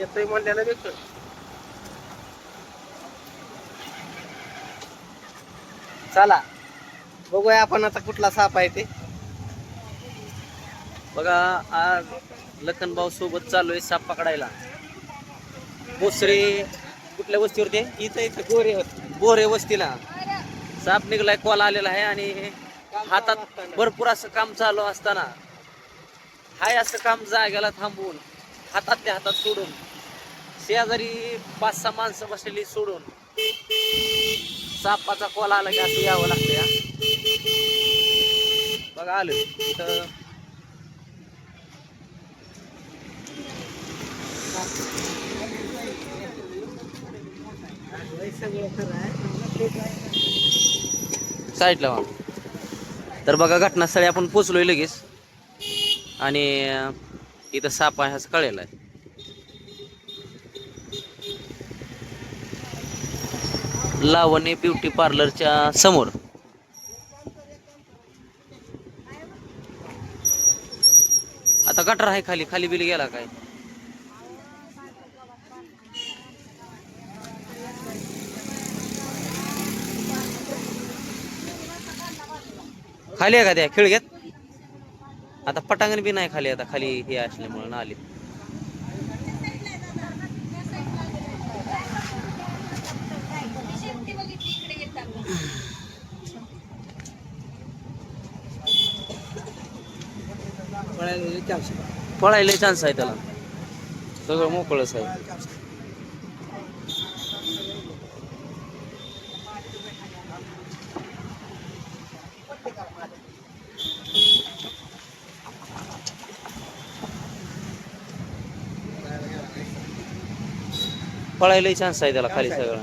येतोय म्हणल्याला भेटतो चला बघूया आपण आता कुठला साप आहे ते. बघा आज लखन भाऊ सोबत चालू आहे साप पकडायला. बोसरे कुठल्या वस्तीवरती आहे? इथं इथं गोरे बोरे वस्तीला. साप निघलाय कॉल आलेला आहे आणि हातात भरपूर असं काम चालू असताना. हाय असं काम जाग्याला थांबवून हातातल्या हातात सोडून. शेजारी पाच सहा माणसं बसलेली सोडून सापाचा कॉल आला की असं यावं लागतं या बघा आलं. इथं साईडला वा. तर बघा घटनास्थळी आपण पोचलोय लगेच. आणि इथं साप आहे असं कळेल आहे. लावणी ब्युटी पार्लरच्या समोर. आता गटर आहे खाली खाली बिल गेला काय? खाली आहे का त्या? खेळ घेत? आता पटांगण बी नाही खाली आता खाली हे असल्यामुळे ना आली. पळायला चान्स आहे. त्याला. सगळं मोकळच आहे. पळायला चान्स आहे त्याला खाली सगळं.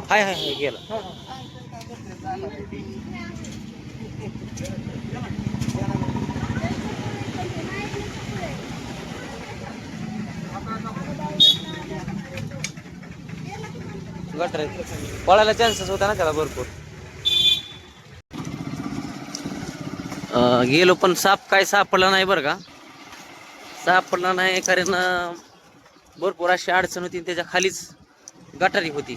हाय हाय हाय गेला. गटर. पळायला चान्सेस होता ना त्याला भरपूर. गेलो पण साप काय सापडला नाही बरं का. सापडला नाही कारण भरपूर अशी अडचण होती त्याच्या खालीच गटारी होती.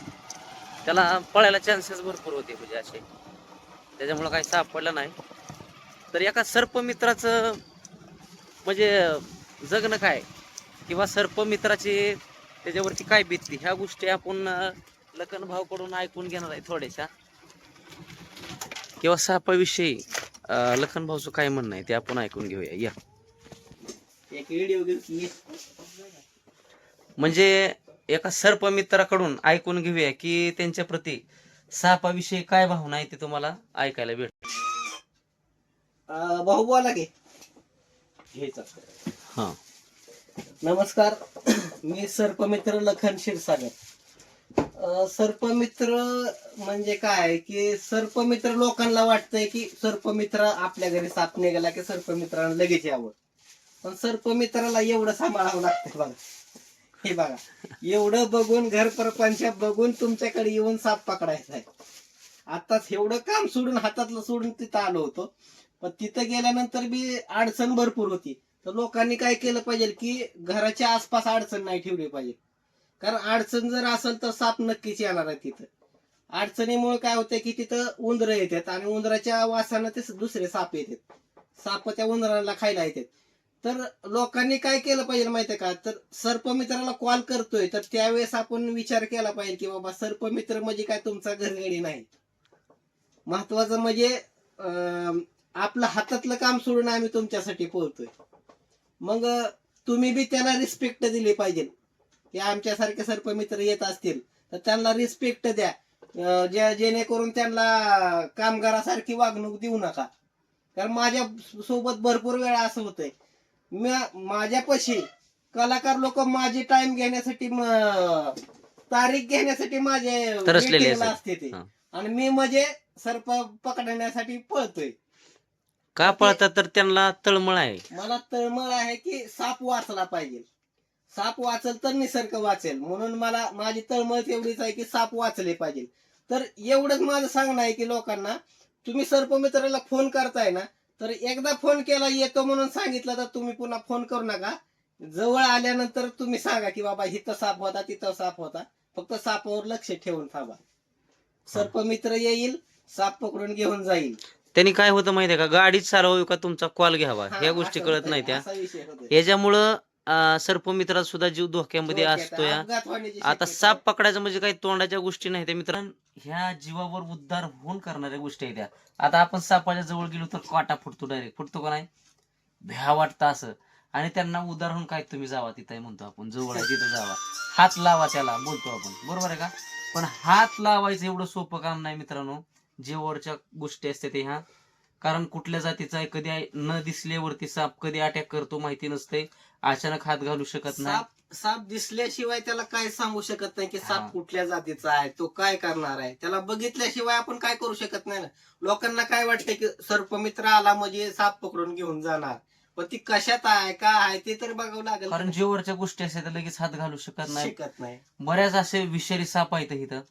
त्याला पळायला चान्सेस भरपूर होते म्हणजे असे. त्याच्यामुळं काही सापडलं नाही. तर एका सर्पमित्राचं म्हणजे जगणं काय? किंवा सर्पमित्राची त्याच्यावरती काय भीती? ह्या गोष्टी आपण लखन भाऊकडून ऐकून घेणार आहे थोड्याशा. किंवा सापाविषयी लखन भाऊचं काय म्हणणं आहे ते आपण ऐकून घेऊया. या. एक व्हिडिओ म्हणजे एका सर्पमित्राकडून ऐकून घेऊया की त्यांच्या प्रती सापाविषयी काय भावना आहे ते तुम्हाला ऐकायला भेट भाऊ बोला की. घ्यायचा. हा. नमस्कार. मी सर्पमित्र लखन क्षीरसागर. अं, सर्पमित्र म्हणजे काय की सर्पमित्र लोकांना वाटतंय की सर्पमित्र आपल्या घरी साप निघाला की सर्पमित्रांना लगेच यावं. पण सर्पमित्राला एवढं सांभाळावं लागतंय बघा. हे बघा. एवढं बघून घर प्रपंच बघून तुमच्याकडे येऊन साप पकडायचा आहे. आताच एवढं काम सोडून हातातलं सोडून तिथं आलो होतो. पण तिथं गेल्यानंतर बी अडचण भरपूर होती. तर लोकांनी काय केलं पाहिजे की घराच्या आसपास अडचण नाही ठेवली पाहिजे. कारण अडचण जर असेल तर साप नक्कीच येणार आहे तिथं. अडचणीमुळे काय होतंय की तिथं उंदरं येतात आणि उंदराच्या वासानं ते दुसरे साप येतात. साप त्या उंदराला खायला येतात. तर लोकांनी काय केलं पाहिजे माहितीये का? तर सर्पमित्राला कॉल करतोय तर त्यावेळेस आपण विचार केला पाहिजे की बाबा सर्पमित्र म्हणजे काय तुमचा घरगडी नाही. महत्वाचं म्हणजे आपलं हातातलं काम सोडून आम्ही तुमच्यासाठी पोहतोय. मग तुम्ही बी त्याला रिस्पेक्ट दिली पाहिजे. की आमच्यासारखे सर्पमित्र येत असतील तर त्यांना रिस्पेक्ट द्या. जे- जेणेकरून त्यांना कामगारासारखी वागणूक देऊ नका. कारण माझ्या सोबत भरपूर वेळा असं होतंय. माझ्यापाशी कलाकार लोक माझी टाइम घेण्यासाठी तारीख घेण्यासाठी माझे तरसलेले. असते ते. आणि मी म्हणजे सर्प पकडण्यासाठी पळतोय. का पळतात? तर त्यांना तळमळ आहे. मला तळमळ आहे की साप वाचला पाहिजे. साप वाचल तर निसर्ग वाचेल. म्हणून मला माझी तळमळ तेवढीच आहे की साप वाचले पाहिजे. तर एवढंच माझं सांगणं आहे की लोकांना तुम्ही सर्पमित्राला फोन करताय ना तर एकदा फोन केला येतो म्हणून सांगितलं तर तुम्ही पुन्हा फोन करू नका. जवळ आल्यानंतर तुम्ही सांगा की बाबा इथं साप होता तिथं साप होता. फक्त सापावर लक्ष ठेवून थांबा. सर्पमित्र येईल साप पकडून घेऊन जाईल. त्यांनी काय होतं माहितीये का? गाडीच चालवावी का तुमचा कॉल घ्यावा? ह्या गोष्टी कळत नाही त्या. याच्यामुळं अं, सर्पमित्रात सुद्धा जीव धोक्यामध्ये डोक्यात असतो या अपघात होण्याची आता साप पकडायचं म्हणजे काही तोंडाच्या गोष्टी नाही त्या मित्रांनो. ह्या जीवावर उद्धार होऊन करणाऱ्या गोष्टी आहेत त्या. आता आपण सापाच्या जवळ गेलो तर काटा फुटतो डायरेक्ट फुटतो का नाही? भ्या वाटतं असं. आणि त्यांना उदाहरण काय तुम्ही जावा तिथे म्हणतो आपण. जवळ आहे तिथं जावा. हात लावा त्याला बोलतो आपण. बरोबर आहे का? पण हात लावायचं एवढं सोपं काम नाही मित्रांनो. जीवावरच्या गोष्टी असतात ते ह्या कारण कुठल्या जातीचा आहे कधी न दिसल्यावरती साप कधी अटॅक करतो माहिती नसते अचानक हात घालू शकत नाही. साप साप दिसल्याशिवाय त्याला काय सांगू शकत नाही की हा. साप कुठल्या जातीचा आहे तो काय करणार आहे? त्याला बघितल्याशिवाय आपण काय करू शकत नाही ना. लोकांना काय वाटतं की सर्पमित्र आला म्हणजे साप पकडून घेऊन जाणार. पण ती कशात आहे काय आहे ते तर बघावं लागेल कारण जीवावरच्या गोष्टी असतात त्या लगेच हात घालू शकत नाही. शिकत नाही. बऱ्याच असे विषारी साप आहेत इथं.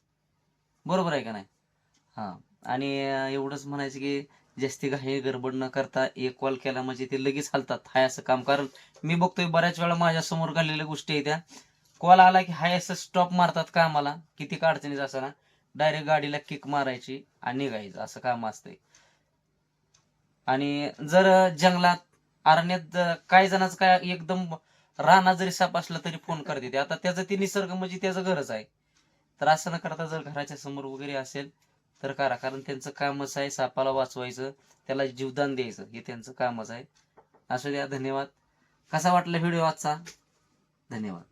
बरोबर आहे का नाही? हा. आणि अं, एवढंच म्हणायचं की जास्ती घाई गडबड न करता एक कॉल केला म्हणजे ते लगेच हलतात. हाय असं काम कारण मी बघतोय बऱ्याच वेळा माझ्यासमोर गोष्टी आहेत त्या. कॉल आला की हाय असं स्टॉप मारतात कामाला. किती अडचणीच असताना डायरेक्ट गाडीला किक मारायची आणि निघायचं. असं काम असतंय. आणि जर जंगलात अरण्यात काही जणांचं काय एकदम राणा जरी साप असला तरी फोन करते आता त्याचं ते निसर्ग म्हणजे त्याचं घरच आहे. तर असं न करता जर घराच्या समोर वगैरे असेल तर करा. कारण त्यांचं कामच आहे सापाला वाचवायचं त्याला जीवदान द्यायचं. हे त्यांचं कामच आहे. असू द्या धन्यवाद. कसा वाटला व्हिडिओ आजचा? धन्यवाद.